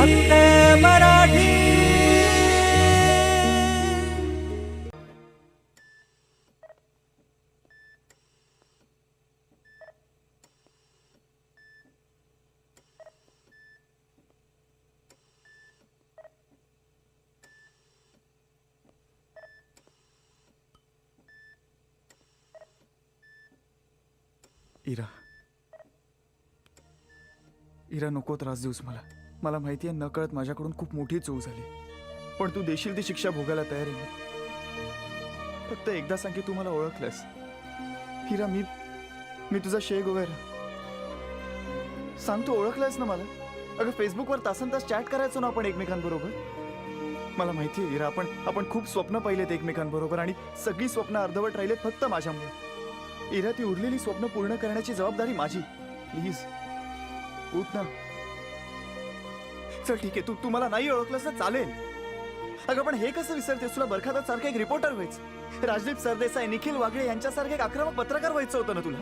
फक्त मराठी इरा इरा नको त्रास देऊस मला मला माहिती आहे नकळत माझ्याकडून खूप मोठी चूक झाली. पण तू देशील ती शिक्षा भोगायला तयार आहे फक्त एकदा सांग की तू मला ओळखलंस. हिरा मी मी तुझा शेग वगैरे सांग तू ओळखलंस ना मला? अगं फेसबुकवर तासन तास चॅट करायचो ना आपण एकमेकांबरोबर. मला माहिती आहे हिरा आपण आपण खूप स्वप्न पाहिलेत एकमेकांबरोबर आणि सगळी स्वप्न अर्धवट राहिलेत फक्त माझ्यामुळे. इरा ती उरलेली स्वप्न पूर्ण करण्याची जबाबदारी माझी. प्लीज उठ ना. चल ठीक आहे. तू तू मला नाही ओळखलंस तर चालेल. अगं पण हे कसं विसरतेस? तुला बरखातात सारखं एक रिपोर्टर व्हायचं. राजदीप सरदेसाई निखिल वागळे यांच्यासारखे एक आक्रमक पत्रकार व्हायचं होतं ना तुला?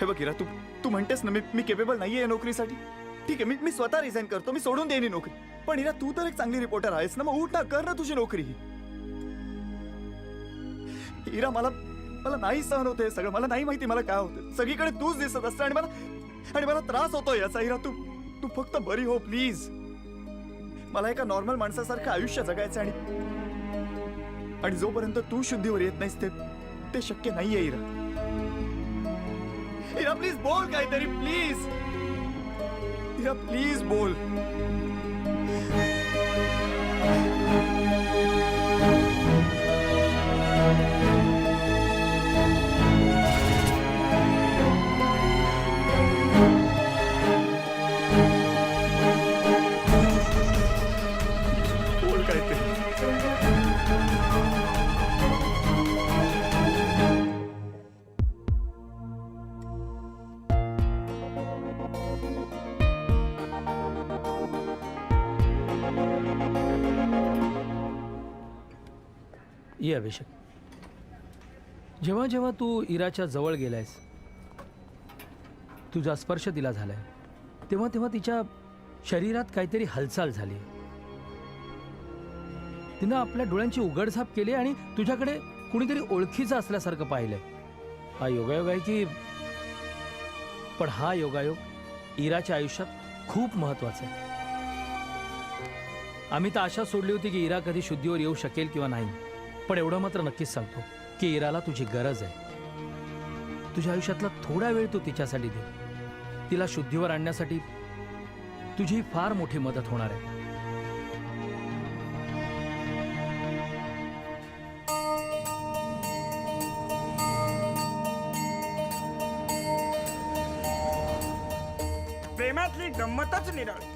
हे बघ इरा तू तू म्हणतेस ना मी मी केपेबल नाहीये आहे नोकरीसाठी. ठीक आहे मी मी स्वतः रिझाईन करतो मी सोडून देईन ही नोकरी. पण इरा तू तर एक चांगली रिपोर्टर आहेस ना मग उठ ना कर ना तुझी नोकरी इरा मला मला नाही सहन होतंय हे सगळं. मला नाही माहिती मला काय होतं. सगळीकडे तूच दिसत असतं आणि मला आणि मला त्रास होतो याचा. इरा तू तू फक्त बरी हो प्लीज मला एका नॉर्मल माणसासारखं आयुष्य जगायचं आणि आणि जोपर्यंत तू शुद्धीवर येत नाहीस ते ते शक्य नाहीये इरा. इरा प्लीज बोल काहीतरी प्लीज इरा प्लीज बोल बोल. ये अभिषेक. जेव्हा जेव्हा तू इराच्या जवळ गेलायस तुझा स्पर्श तिला झालाय तेव्हा तेव्हा तिच्या शरीरात काहीतरी हालचाल झाली. तिनं आपल्या डोळ्यांची उघडझाप केली आणि तुझ्याकडे कुणीतरी ओळखीचं असल्यासारखं पाहिलंय. हा योगायोग आहे की पण हा योगायोग इराच्या आयुष्यात खूप महत्त्वाचा आहे. आम्ही तर आशा सोडली होती की इरा कधी शुद्धीवर येऊ शकेल किंवा नाही. पण एवढं मात्र नक्कीच सांगतो की इराला तुझी गरज आहे. तुझ्या आयुष्यातला थोडा वेळ तू तिच्यासाठी दे. तिला शुद्धीवर आणण्यासाठी तुझी फार मोठी मदत होणार आहे. प्रेमातली गंमतच निराळी.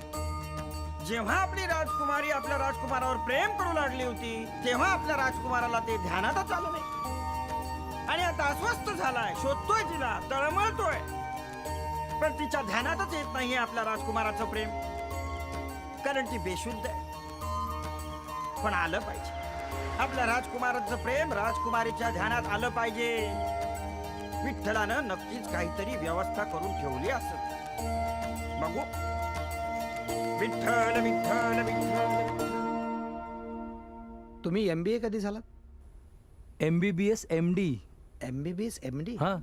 जेव्हा आपली राजकुमारी आपल्या राजकुमारावर प्रेम करू लागली होती तेव्हा आपल्या राजकुमाराला ते ध्यानातच आलं नाही. आणि आता अस्वस्थ झालाय शोधतोय तिला तळमळतोय. पण तिच्या ध्यानातच येत नाही आपल्या राजकुमाराचं प्रेम. कारण ती बेशुद्ध आहे. पण आलं पाहिजे. आपल्या राजकुमाराचं प्रेम राजकुमारीच्या ध्यानात आलं पाहिजे. विठ्ठलानं नक्कीच काहीतरी व्यवस्था करून ठेवली असत बघू. विठ्ठल विठ्ठल विठ्ठल. तुम्ही एम बी ए कधी झालात? M B B S M D M B B S M D हां.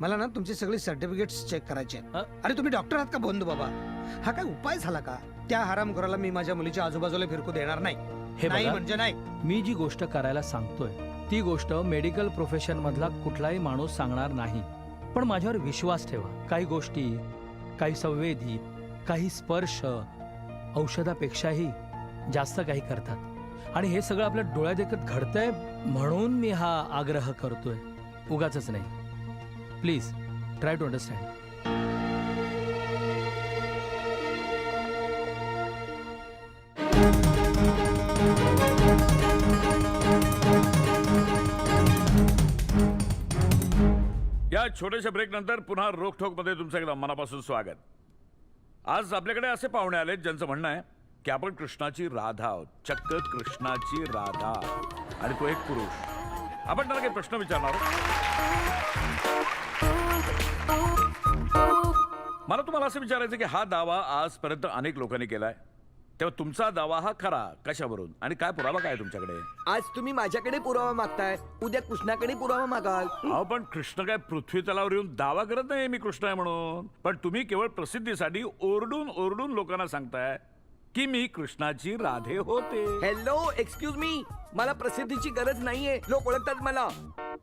मला ना तुमची सगळी सर्टिफिकेट्स चेक करायचे आहेत. अ? अरे तुम्ही डॉक्टर आहात का बंधू बाबा? हा काय उपाय झाला का? त्या हरामखोराला मी माझ्या मुलीच्या आजूबाजूला फिरकू देणार नाही. हे नाही बघा म्हणजे नाही. मी जी गोष्ट करायला सांगतोय ती गोष्ट मेडिकल प्रोफेशन मधला कुठलाही माणूस सांगणार नाही. पण माझ्यावर विश्वास ठेवा. काही गोष्टी काही संवेदी काही स्पर्श औषधापेक्षाही जास्त काही करतात. आणि हे सगळं आपल्या डोळ्यात देखत घडतंय म्हणून मी हा आग्रह करतोय. उगाच नाही. प्लीज ट्राय टू अंडरस्टँड या छोट्याशा ब्रेक नंतर पुन्हा रोखोकमध्ये तुमचं एकदा मनापासून स्वागत. आज आपल्याकडे असे पाहुणे आले ज्यांचं म्हणणं आहे की आपण कृष्णाची राधा आहोत. चक्क कृष्णाची राधा. आणि तो एक पुरुष. आपण त्यांना काही प्रश्न विचारणार आहोत. मला तुम्हाला असं विचारायचं की हा दावा आजपर्यंत अनेक लोकांनी केलाय. तेव्हा तुमचा दावा हा खरा. कशावरून? आणि काय पुरावा काय आहे तुमच्याकडे? आज तुम्ही माझ्याकडे पुरावा मागताय. उद्या कृष्णाकडे पुरावा मागाल. अहो पण कृष्ण काय पृथ्वी तलावर येऊन दावा करत नाही मी कृष्ण आहे म्हणून. पण तुम्ही केवळ प्रसिद्धीसाठी ओरडून ओरडून लोकांना सांगताय की मी कृष्णाची राधे होते. हॅलो एक्सक्यूज मी मला प्रसिद्धीची गरज नाहीये. लोक ओळखतात मला.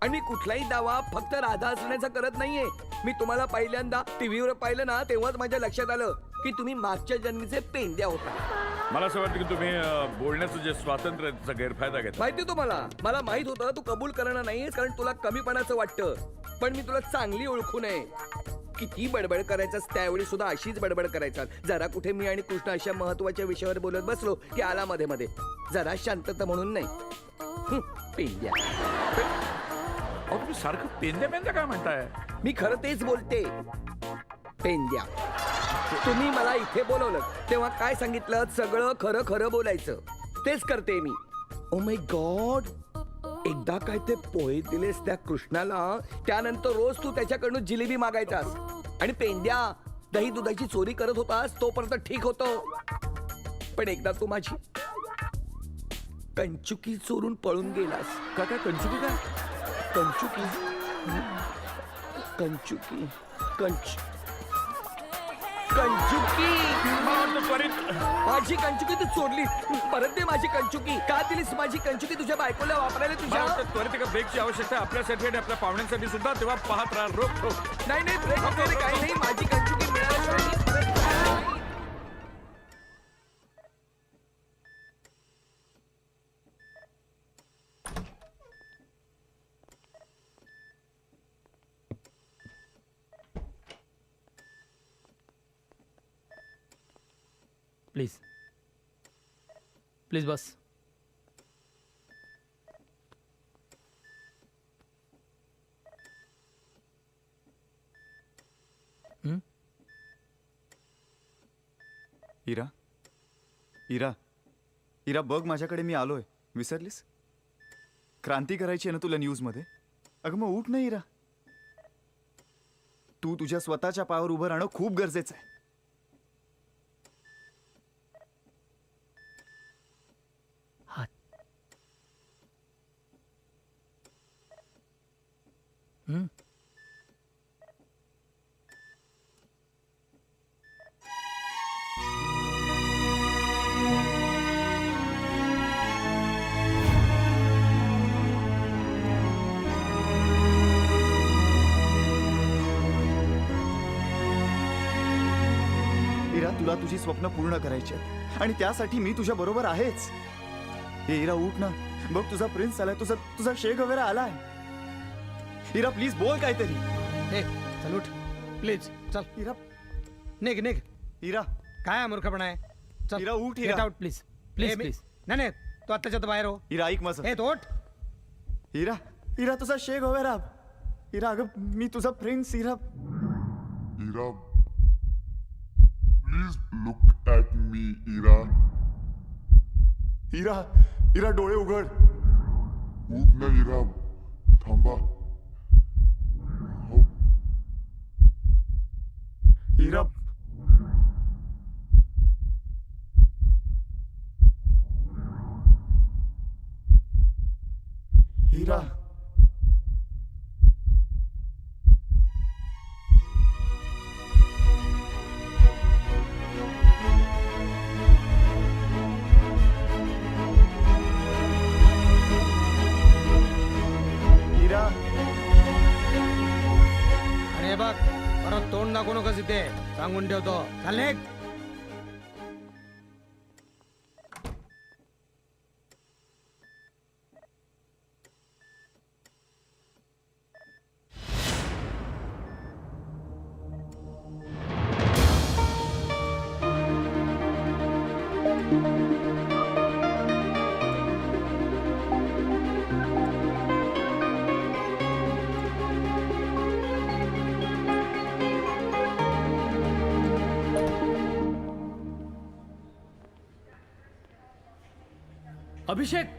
आणि मी कुठलाही दावा फक्त राधा असण्याचा करत नाहीये. मी तुम्हाला पहिल्यांदा टीव्हीवर पाहिलं ना तेव्हाच माझ्या लक्षात आलं. की तुम्ही मागच्या जन्मीचे पेंद्या होता. मला असं वाटतं की तुम्ही अं, बोलण्याचं जे स्वातंत्र्य आहे त्याचा गैरफायदा घेता. माहिती तुम्हाला? मला माहीत होतं तू कबूल करणार नाहीस कारण तुला कमीपणाचं वाटतं. पण मी तुला चांगली ओळखू नये. किती बडबड करायचास त्यावेळी सुद्धा अशीच बडबड करायचा जरा कुठे मी आणि कृष्ण अशा महत्त्वाच्या विषयावर बोलत बसलो की आला मध्ये मध्ये. जरा शांतता म्हणून नाही. हं, पेंद्या. अहो तुम्ही सारखं पेंद्या पेंद्या काय म्हणताय? मी खरं तेच बोलते. पेंद्या. तुम्ही मला इथे बोलवलं. तेव्हा काय सांगितलं? सगळं खरं खरं बोलायचं. तेच करते मी. ओ माय गॉड एकदा काय ते पोहे दिलेस त्या कृष्णाला त्यानंतर रोज तू त्याच्याकडून जिलेबी मागायचास. आणि पेंद्या दही दुधाची चोरी करत होतास तोपर्यंत ठीक होतो. पण एकदा तू माझी कंचुकी चोरून पळून गेलास. का काय कंचुकी का? कंचुकी. कंचुकी. कंच कंचुकी. मला वाटतं त्वरित माझी कंचुकी तू चोरली. परत दे माझी कंचुकी. का दिलीस माझी कंचुकी? तुझ्या बायकोला वापरायला मला तुझ्या वाटतं त्वरित एका ब्रेकची आवश्यकता आहे. आपल्यासाठी आणि आपल्या पाहुण्यांसाठी सुद्धा तेव्हा पाहत राहा रोख ठोक नाही नाही ब्रेक वगैरे काही नाही. माझी कंचुकी प्लीज. प्लीज बस. इरा. इरा. इरा बघ माझ्याकडे मी आलोय. विसरलीस? क्रांती करायची आहे ना तुला न्यूजमध्ये? अगं मग उठ नाही इरा. तू तुझ्या स्वतःच्या पायावर उभं राहणं खूप गरजेचं आहे. तुला तुझी स्वप्न पूर्ण करायची आहेत. आणि त्यासाठी मी तुझ्या बरोबर आहेच. हे इरा उठ ना. बघ तुझा प्रिन्स आलाय. तुझा तुझा शेख वगैरे आलाय. इरा प्लीज बोल काहीतरी. ए चल उठ. प्लीज चल. इरा. निघ निघ. इरा. काय हा मूर्खपणा आहे? चल. इरा, उठ, get Ira. Out please please please नाही नाही. तू आत्ताच्या आत बाहेर हो. इरा ऐक माझं. ए तो उठ. इरा इरा तुझा शेख वगैरे इरा अगं मी तुझा prince Ira. Ira, please look at me, Ira. Ira Ira डोळे उघड. उठ ना इरा थांबा. हो. इरा इरा अभिषेक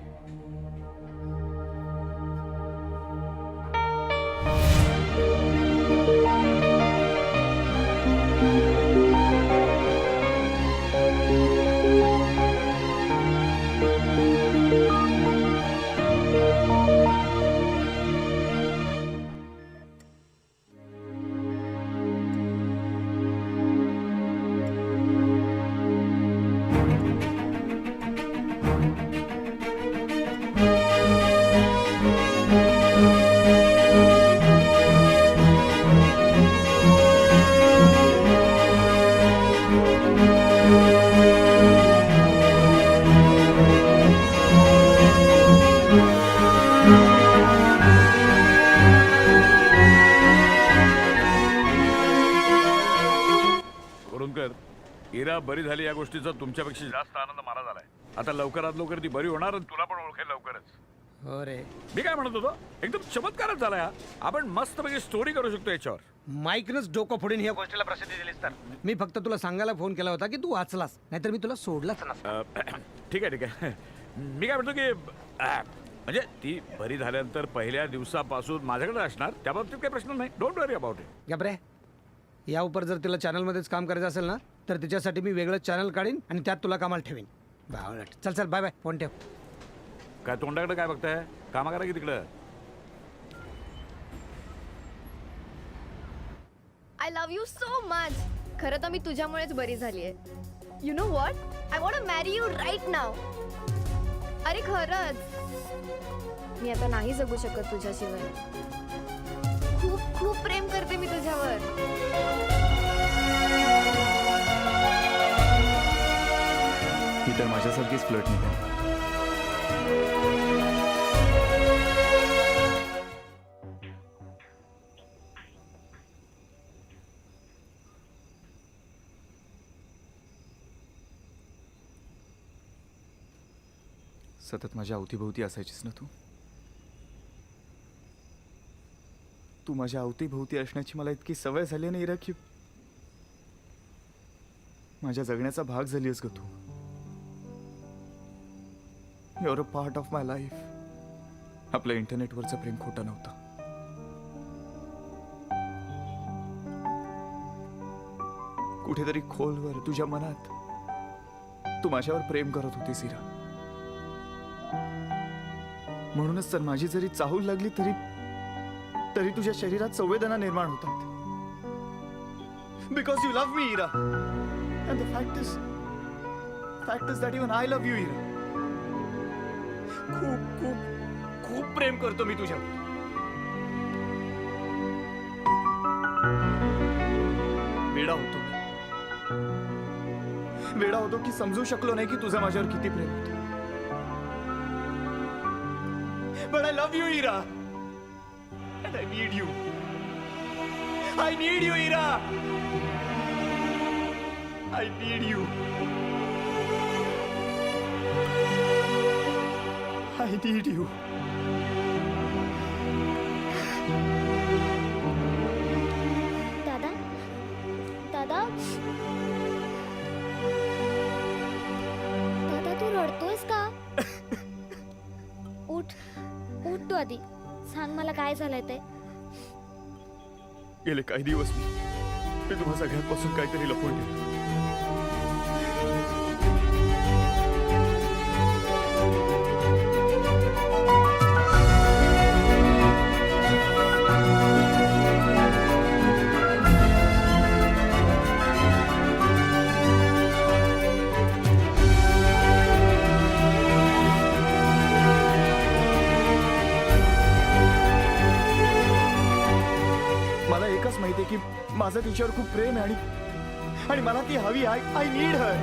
या गोष्टीचा तुमच्यापेक्षा जास्त आनंद मला झालाय. आता लवकरात लवकर ती बरी होणार आणि तुला पण ओळखेल लवकरच. हो रे. मी काय म्हणत होतो? एकदम चमत्कारच झालाय हा. आपण मस्तपैकी स्टोरी करू शकतो याच्यावर. माईकनंच डोकं फोडून ह्या गोष्टीला प्रसिद्धी दिलीस तर. मी फक्त तुला सांगायला फोन केला होता की तू वाचलास नाहीतर मी तुला सोडलाच नसता अ, ठीक आहे ठीक आहे. मी काय म्हणतो की अ, म्हणजे ती बरी झाल्यानंतर पहिल्या दिवसापासून माझ्याकडे असणार त्या बाबतीत काही प्रश्न नाही. डोंट वरी अबाउट इट घाबरे. या उपर जर तिला चॅनलमध्येच काम करायचं असेल ना तर तिच्यासाठी मी वेगळं चॅनल काढीन आणि त्यात तुला कामाला ठेवीन. चल चल बाय बाय फोन ठेव. काय तोंडाकडे काय बघताय? कामा करा की तिकडं. I love you so much खरं तर मी तुझ्यामुळेच बरी झाली आहे you know what I want marry you right now अरे खरंच. मी आता नाही जगू शकत तुझ्याशिवाय. खूप खूप प्रेम करते मी तुझ्यावर. तर माझ्यासारखीच फ्लट निघाली. सतत माझ्या अवतीभोवती असायचीस ना तू? तू माझ्या अवतीभोवती असण्याची मला इतकी सवय झाली नाही इरा की माझ्या जगण्याचा भाग झालीस ग तू. You're a part of my life आपलं इंटरनेटवरचं प्रेम खोटं नव्हतं. कुठेतरी खोलवर तुझ्या मनात तू माझ्यावर प्रेम करत होतीस इरा म्हणूनच तर माझी जरी चाहूल लागली तरी तरी तुझ्या शरीरात संवेदना निर्माण होतात. Because you love me Ira and the fact is fact is that even I love you Ira खूप खूप खूप प्रेम करतो मी तुझ्या वेडा होतो मी. वेडा होतो की समजू शकलो नाही की तुझा माझ्यावर किती प्रेम होतं. But I love you, I need you I need you need I need you need you. I need you. दादा दादा. दादा तू रडतोयस का? उठ उठ तू आधी. सांग मला काय झालंय ते. गेले काही दिवस मी. मी तुम्हा सगळ्यांपासून काहीतरी लपवून ठेवलं मला एकच माहिती आहे की माझं तिच्यावर खूप प्रेम आहे आणि आणि मला ती हवी I I need her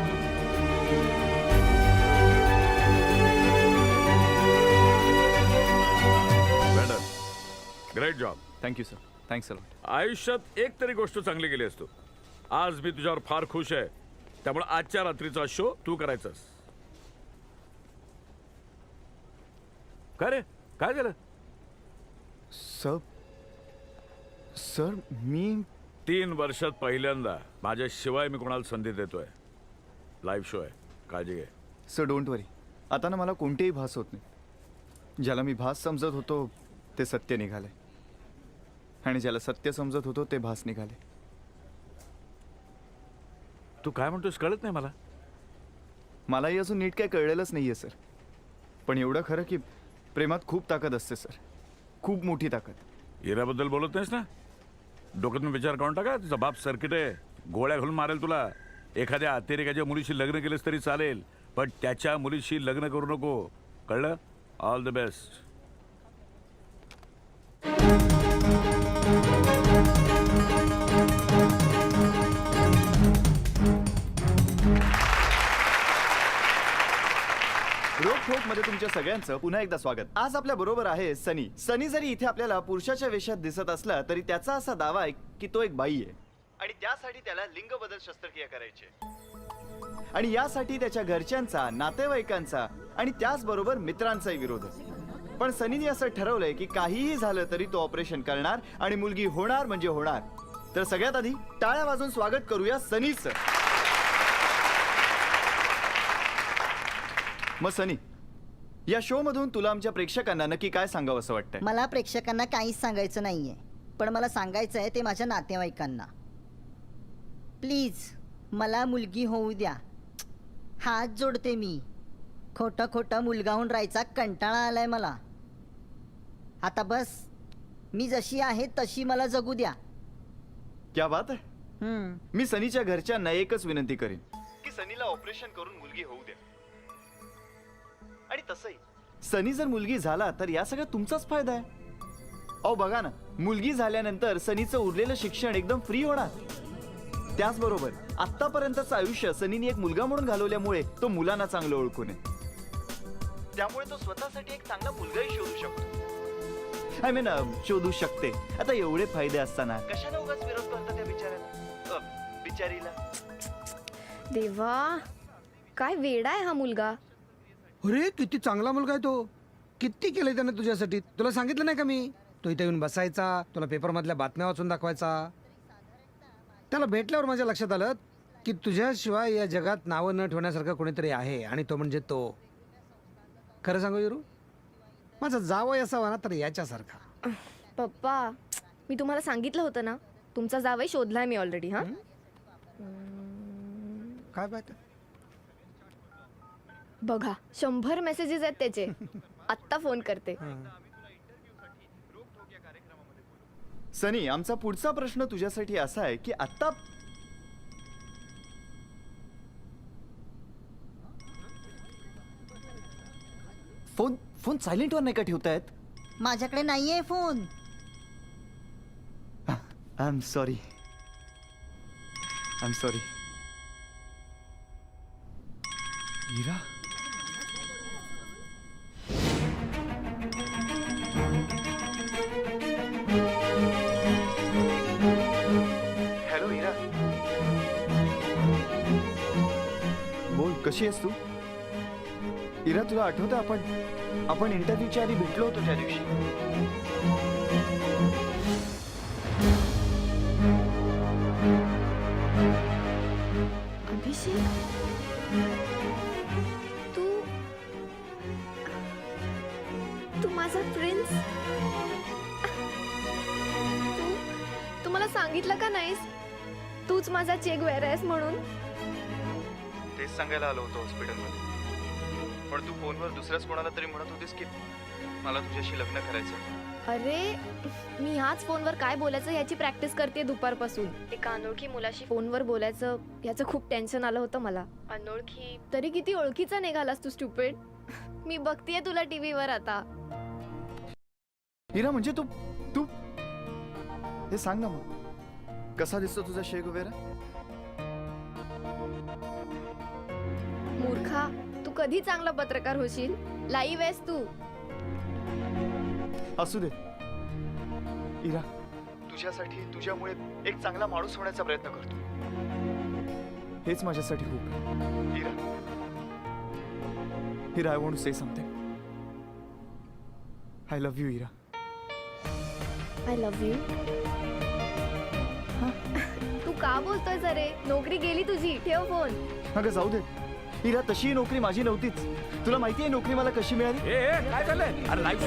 madam great job thank you sir thanks a lot आयुष्यात एक तरी गोष्ट चांगली केली असतो. आज मी तुझ्यावर फार खुश आहे. त्यामुळे आजच्या रात्रीचा शो तू करायचास. काय रे? काय झालं? सर सर मी तीन वर्षात पहिल्यांदा माझ्या शिवाय मी कोणाला संधी देतोय. लाईव्ह शो आहे. काळजी घे. सर डोंट वरी आता ना मला कोणतेही भास होत नाही. ज्याला मी भास समजत होतो ते सत्य निघाले आणि ज्याला सत्य समजत होतो ते भास निघाले. तू काय म्हणतोस कळत नाही मला? मलाही अजून नीट काय कळलेलंच नाही आहे सर. पण एवढं खरं की प्रेमात खूप ताकद असते सर. खूप मोठी ताकद. इराबद्दल बोलत नाहीस ना? डोक्यातून विचार करून टाका. तिचा बाप सर्किट आहे. गोळ्या घालून मारेल तुला. एखाद्या अतिरेकाच्या मुलीशी लग्न केलंस तरी चालेल. पण त्याच्या मुलीशी लग्न करू नको. कळलं? ऑल द बेस्ट मध्ये तुमच्या सगळ्यांचं पुन्हा एकदा स्वागत. आज आपल्या बरोबर आहे सनी. सनी जरी इथे आपल्याला पुरुषाच्या वेशात दिसत असला तरी त्याचा असा दावा आहे की तो एक बाई आहे. आणि त्यासाठी त्याला लिंग बदल शस्त्रक्रिया करायची. आणि यासाठी त्याच्या घरच्यांचा नातेवाईकांचा आणि त्याचबरोबर मित्रांचाही विरोध आहे. पण सनीने असं ठरवलंय की काहीही झालं तरी तो ऑपरेशन करणार आणि मुलगी होणार म्हणजे होणार. तर सगळ्यात आधी टाळ्या वाजून स्वागत करूया सनीचं. मग सनी या शो मधून तुला आमच्या प्रेक्षकांना नक्की काय सांगावं असं वाटतंय? मला प्रेक्षकांना काहीच सांगायचं नाहीये. पण मला सांगायचं आहे ते माझ्या नातेवाईकांना. प्लीज मला मुलगी होऊ द्या. हात जोडते मी. खोटं खोटं मुलगा होऊन राहायचा कंटाळा आलाय मला. आता बस मी जशी आहे तशी मला जगू द्या. क्या बात आहे? हम्म. मी सनीच्या घरच्यांना एकच विनंती करेन की सनीला ऑपरेशन करून मुलगी होऊ द्या. आणि तसंही. सनी जर मुलगी झाला तर या सगळ्यात तुमचाच फायदा आहे. अहो बघा ना मुलगी झाल्यानंतर सनीचं उरलेलं शिक्षण एकदम फ्री होणार. त्याचबरोबर आतापर्यंतचं आयुष्य सनीने एक मुलगा म्हणून घालवल्यामुळे तो मुलांना चांगलं ओळखून आहे त्यामुळे तो स्वतःसाठी एक चांगला मुलगाही शोधू शकतो. आय मीन शोधू शकते. आता एवढे फायदे असताना. कशाला उगाच विरोध करता त्या बिचाऱ्याला? अ, बिचारीला? देवा काय वेडा आहे हा मुलगा. अरे किती चांगला मुलगा आहे तो. किती केलंय त्याने तुझ्यासाठी? तुला सांगितलं नाही का मी? तो इथे येऊन बसायचा तुला पेपरमधल्या बातम्या वाचून दाखवायचा. त्याला भेटल्यावर माझ्या लक्षात आलं की तुझ्याशिवाय या जगात नावं न ठेवण्यासारखं कोणीतरी आहे आणि तो म्हणजे तो. खरं सांगू युरू माझा जावं असावा ना तर याच्यासारखा. पप्पा मी तुम्हाला सांगितलं होतं ना तुमचा जावई शोधलाय मी ऑलरेडी हा? काय पाहतं? बघा शंभर मेसेजेस आहेत त्याचे. आत्ता फोन करते. सनी आमचा पुढचा प्रश्न तुझ्यासाठी असा आहे की आता फोन फोन सायलेंट वर नाही का ठेवतायत? माझ्याकडे नाहीये phone. I am sorry I am sorry Meera? कशी आहेस तू? इरा तुला आठवतं आपण आपण इंटरव्ह्यूच्या आधी भेटलो होतो त्या दिवशी. अभिषेक? तू? तू माझा प्रिन्स तू? तू मला सांगितलं का नाहीस? तूच माझा चेक वेर आहेस म्हणून? तेच सांगायला आलो होतो हॉस्पिटलमध्ये. पण तू फोनवर दुसऱ्याच कोणाला तरी म्हणत होतीस की मला तुझ्याशी लग्न करायचं अरे मी ह्याच फोनवर काय बोलायचं याची प्रॅक्टिस करते दुपारपासून. एका अनोळखी मुलाशी फोनवर बोलायचं याचं खूप टेन्शन आलं होतं मला. अनोळखी तरी किती ओळखीचा निघालास तू स्टुपिड मी बघतीये तुला टीव्हीवर आता. हिरा म्हणजे तू तू? हे सांग ना मग. कसा दिसतो तुझा शेक वगैरे? मूर्खा तू कधी चांगला पत्रकार होशील? लाईव्ह आहेस तू. असू दे. इरा तुझ्यासाठी तुझ्यामुळे एक चांगला माणूस होण्याचा प्रयत्न करतो. हेच माझ्यासाठी खूप आहे. Ira. Ira I want say something I love you Ira. I love you तू का बोलतोय जरे नोकरी गेली तुझी ठेव फोन. अगं जाऊ दे. इरा तशी नोकरी माझी नव्हतीच. तुला माहिती आहे नोकरी मला कशी मिळाली? ए ए, काय चाललंय? अरे लाईव्ह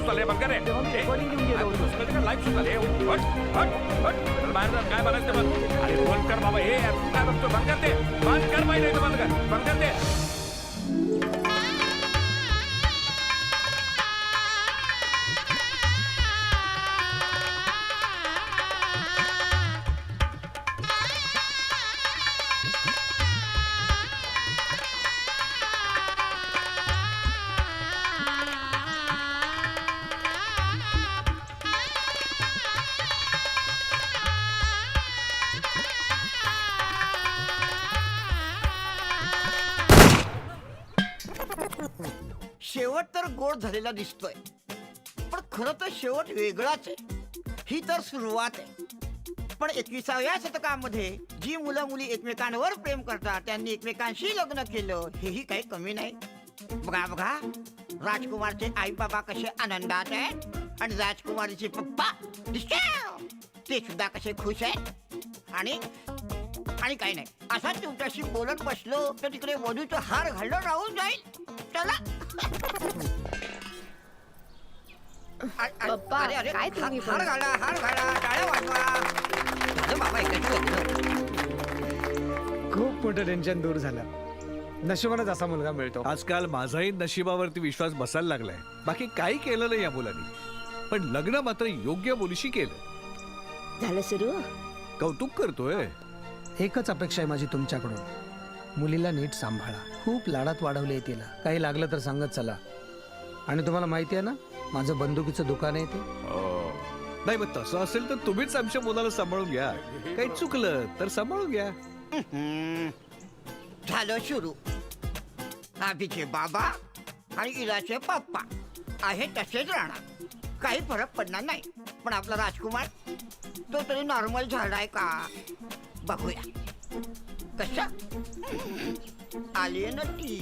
तेव्हा मी recording घेऊन गेलो होतो. लाईव्ह सुद्धा आले हट हट हट चल बाहेर जा, काय बघायचं अरे कर बाबा. यार तू काय बघतो? बंद कर ते. बंद कर माहिती बंद कर. बंद कर ते. शेवट तर गोड झालेला दिसतोय. पण खरं तर शेवट वेगळाच आहे. ही तर सुरुवात आहे. पण एकविसाव्या शतकामध्ये जी मुलं मुली एकमेकांवर प्रेम करतात त्यांनी एकमेकांशी लग्न केलं हेही काही कमी नाही. बघा बघा. राजकुमारचे आई बाबा कसे आनंदात आहेत आणि राजकुमारीचे पप्पा ते सुद्धा कसे खुश आहेत. आणि आणि काही नाही. असाच तुमच्याशी बोलत बसलो तर तिकडे वधूचं हार घालणं राहून जाईल. चला! पप्पा, अरे, अरे, काय तुम्ही हार पण? घाला हार घाला टाळ्या वाजवा झालं बाबा एकदाचं लग्न. खूप मोठं टेन्शन दूर झालं. नशिबानच असा मुलगा मिळतो. आजकाल माझाही नशिबावरती विश्वास बसायला लागलाय. बाकी काही केलं नाही या मुलांनी. पण लग्न मात्र योग्य मुलीशी केलं. झालं सुरू? कौतुक करतोय. एकच अपेक्षा आहे माझी तुमच्याकडून. मुलीला नीट सांभाळा. खूप लाडात वाढवले तिला. काही लागलं तर सांगत चला. आणि तुम्हाला माहिती आहे ना माझं बंदुकीचं दुकान आहे ते. नाही मग तसं असेल तर तुम्हीच आमच्या मुलाला सांभाळून घ्या. काही चुकलं तर सांभाळून घ्या. झालं सुरू. आधीचे बाबा आणि इलाचे पप्पा आहे तसेच राहणार. काही फरक पडणार नाही. पण आपला राजकुमार तो तरी नॉर्मल झालाय का? बघूया. कस आली ना ती.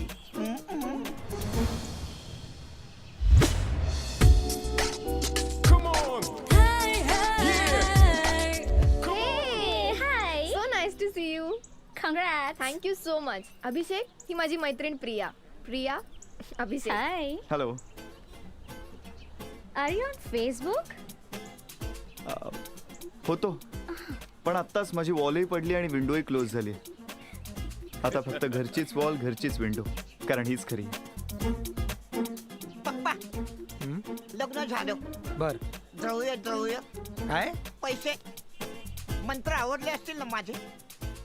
Hi so nice to see you congrats thank you so much Abhishek ही माझी मैत्रीण Priya Priya Abhishek hi hello are you on Facebook होतो. पण आत्ताच माझी वॉलही पडली आणि विंडोही क्लोज झाली. आता फक्त घरचीच वॉल घरचीच विंडो. कारण हीच खरी. पप्पा लग्न झालं. बर. जळूया जळूया काय? पैसे. मंत्र आवडले असतील ना माझे?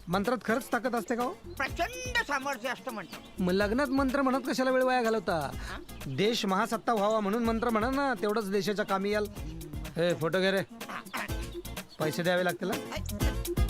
मंत्रात खरंच ताकद असते का हो? प्रचंड सामर्थ्य असतं म्हणतात मग लग्नात मंत्र म्हणत कशाला वेळ वाया घालवता? देश महासत्ता व्हावा म्हणून मंत्र म्हणा ना तेवढंच देशाच्या कामी याल. हे फोटो घे रे. पैसे द्यावे लागतील हा?